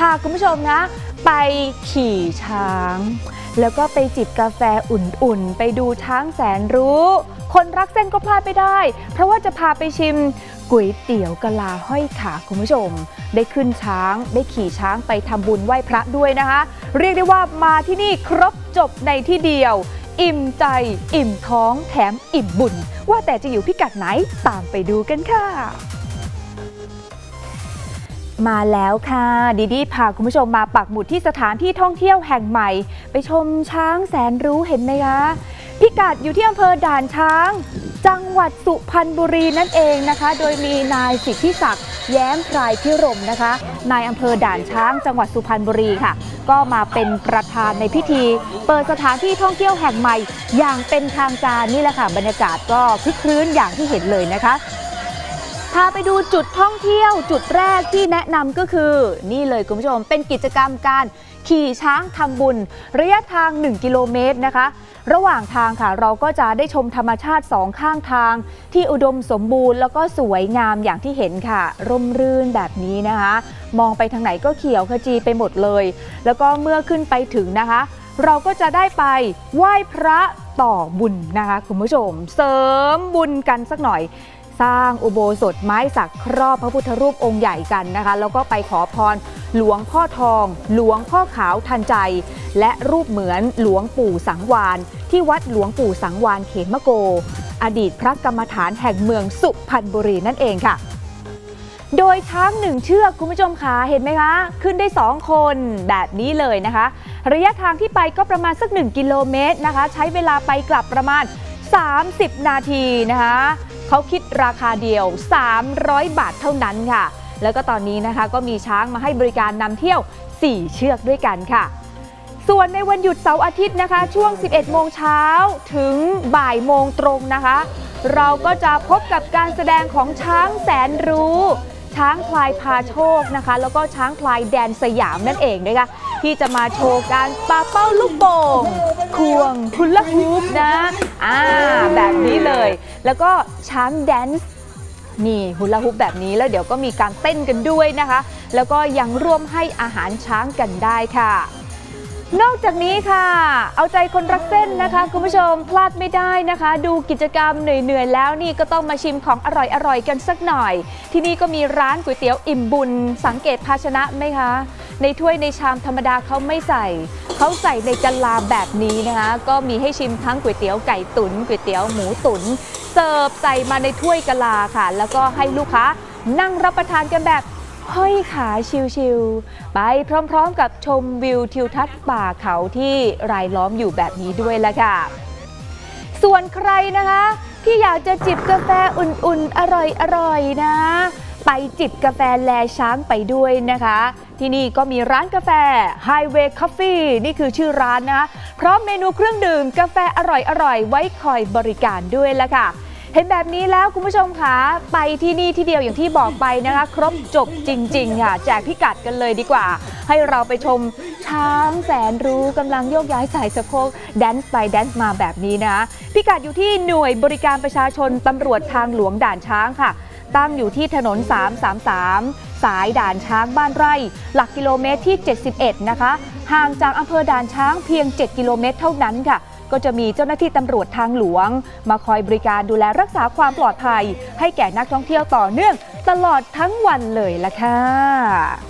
พาคุณผู้ชมนะ ไปขี่ช้าง แล้วก็ไปจิบกาแฟอุ่นๆ ไปดูช้างแสนรู้ คนรักเส้นก็พลาดไม่ได้ เพราะว่าจะพาไปชิมก๋วยเตี๋ยวกะลาห้อยขาคุณผู้ชม ได้ขึ้นช้างได้ขี่ช้างไปทำบุญไหว้พระด้วยนะคะ เรียกได้ว่ามาที่นี่ครบจบในที่เดียว อิ่มใจ อิ่มท้องแถมอิ่มบุญ ว่าแต่จะอยู่พิกัดไหนตามไปดูกันค่ะ มาแล้วค่ะ ดีดีพาคุณผู้ชมมาปักหมุดที่สถานที่ท่องเที่ยวแห่งใหม่ ไปชมช้างแสนรู้เห็นไหมคะพิกัดอยู่ที่อำเภอด่านช้าง จังหวัดสุพรรณบุรีนั่นเองนะคะ โดยมีนายสิทธิศักดิ์แย้มพรายพิรมนะคะนายอำเภอด่านช้าง จังหวัดสุพรรณบุรีค่ะ ก็มาเป็นประธานในพิธี เปิดสถานที่ท่องเที่ยวแห่งใหม่ อย่างเป็นทางการนี่แหละค่ะบรรยากาศก็คึกครื้นอย่างที่เห็นเลยนะคะ พาไปดูจุดท่องเที่ยวจุดแรกที่แนะนำก็คือ นี่เลยคุณผู้ชม เป็นกิจกรรมการขี่ช้างทำบุญ ระยะทาง 1 กิโลเมตรนะคะ ระหว่างทางค่ะเราก็จะได้ชมธรรมชาติสองข้างทาง ที่อุดมสมบูรณ์แล้วก็สวยงามอย่างที่เห็นค่ะ ร่มรื่นแบบนี้นะคะ มองไปทางไหนก็เขียวขจีไปหมดเลย แล้วก็เมื่อขึ้นไปถึงนะคะ เราก็จะได้ไปไหว้พระต่อบุญนะคะคุณผู้ชม เสริมบุญกันสักหน่อย สร้างอุโบสถไม้สักครอบพระพุทธรูปองค์ใหญ่กันนะคะ แล้วก็ไปขอพรหลวงพ่อทอง หลวงพ่อขาวทันใจ และรูปเหมือนหลวงปู่สังวาน ที่วัดหลวงปู่สังวานเขมโก อดีตพระกรรมฐานแห่งเมืองสุพรรณบุรีนั่นเองค่ะ โดยช้างหนึ่งเชือกคุณผู้ชมคะเห็นไหมคะ ขึ้นได้ 2 คนแบบนี้เลยนะคะ ระยะทางที่ไปก็ประมาณสัก 1 กิโลเมตรนะคะ ใช้เวลาไปกลับประมาณ 30 นาทีนะคะ เขาคิดราคาเดียว 300 บาทเท่านั้นค่ะ แล้วก็ตอนนี้นะคะก็มีช้างมาให้บริการนำเที่ยว 4 เชือกด้วยกันค่ะ ส่วนในวันหยุดเสาร์อาทิตย์นะคะ ช่วง 11 โมงเช้าถึงบ่ายโมงตรงนะคะ เราก็จะพบกับการแสดงของช้างแสนรู้ช้างพลายพาโชคนะคะ แล้วก็ช้างพลายแดนสยามนั่นเองนะคะที่จะมาโชว์การปาเป้าลูกโป่งควงคุลฮูปนะ อ่า แบบนี้เลย แล้วก็ช้างแดนซ์นี่ฮุลาฮุปแบบนี้แล้วเดี๋ยวก็มีการเต้นกันด้วยนะคะ แล้วก็ยังร่วมให้อาหารช้างกันได้ค่ะ นอกจากนี้ค่ะ เอาใจคนรักเส้นนะคะ คุณผู้ชมพลาดไม่ได้นะคะ ดูกิจกรรมเหนื่อยๆแล้วนี่ก็ต้องมาชิมของอร่อยๆกันสักหน่อย ที่นี่ก็มีร้านก๋วยเตี๋ยวอิ่มบุญ สังเกตภาชนะไหมคะ ในถ้วยในชามธรรมดาเขาไม่ใส่ เขาใส่ในกะลาแบบนี้นะคะ ก็มีให้ชิมทั้งก๋วยเตี๋ยวไก่ตุ๋นก๋วยเตี๋ยวหมูตุ๋นเสิร์ฟใส่มาในถ้วยกะลาค่ะ แล้วก็ให้ลูกค้านั่งรับประทานกันแบบห้อยขาชิวๆ ไปพร้อมๆ กับชมวิวทิวทัศน์ป่าเขาที่รายล้อมอยู่แบบนี้ด้วยละค่ะ ส่วนใครนะคะ ที่อยากจะจิบกาแฟอุ่นๆ อร่อยๆนะ ไปจิบกาแฟแลช้างไปด้วยนะคะ ที่นี่ก็มีร้านกาแฟ Highway Coffee นี่คือชื่อร้านนะพร้อมเมนูเครื่องดื่มกาแฟอร่อยๆ ไว้คอยบริการด้วยละค่ะ เห็นแบบนี้แล้วคุณผู้ชมคะไปที่นี่ที่เดียวอย่างที่บอกไปนะคะ ครบจบจริงๆค่ะแจกพิกัดกันเลยดีกว่า ให้เราไปชมช้างแสนรู้กำลังโยกย้ายสายสะโพกแดนซ์ไปแดนซ์มาแบบนี้นะ พิกัดอยู่ที่หน่วยบริการประชาชนตำรวจทางหลวงด่านช้างค่ะ ตั้งอยู่ที่ถนน 333 สายด่านช้างบ้านไร่ หลักกิโลเมตรที่ 71 นะคะ ห่างจากอำเภอด่านช้างเพียง 7 กิโลเมตรเท่านั้นค่ะ ก็จะมีเจ้าหน้าที่ตำรวจทางหลวง มาคอยบริการดูแลรักษาความปลอดภัย ให้แก่นักท่องเที่ยวต่อเนื่อง ตลอดทั้งวันเลยล่ะค่ะ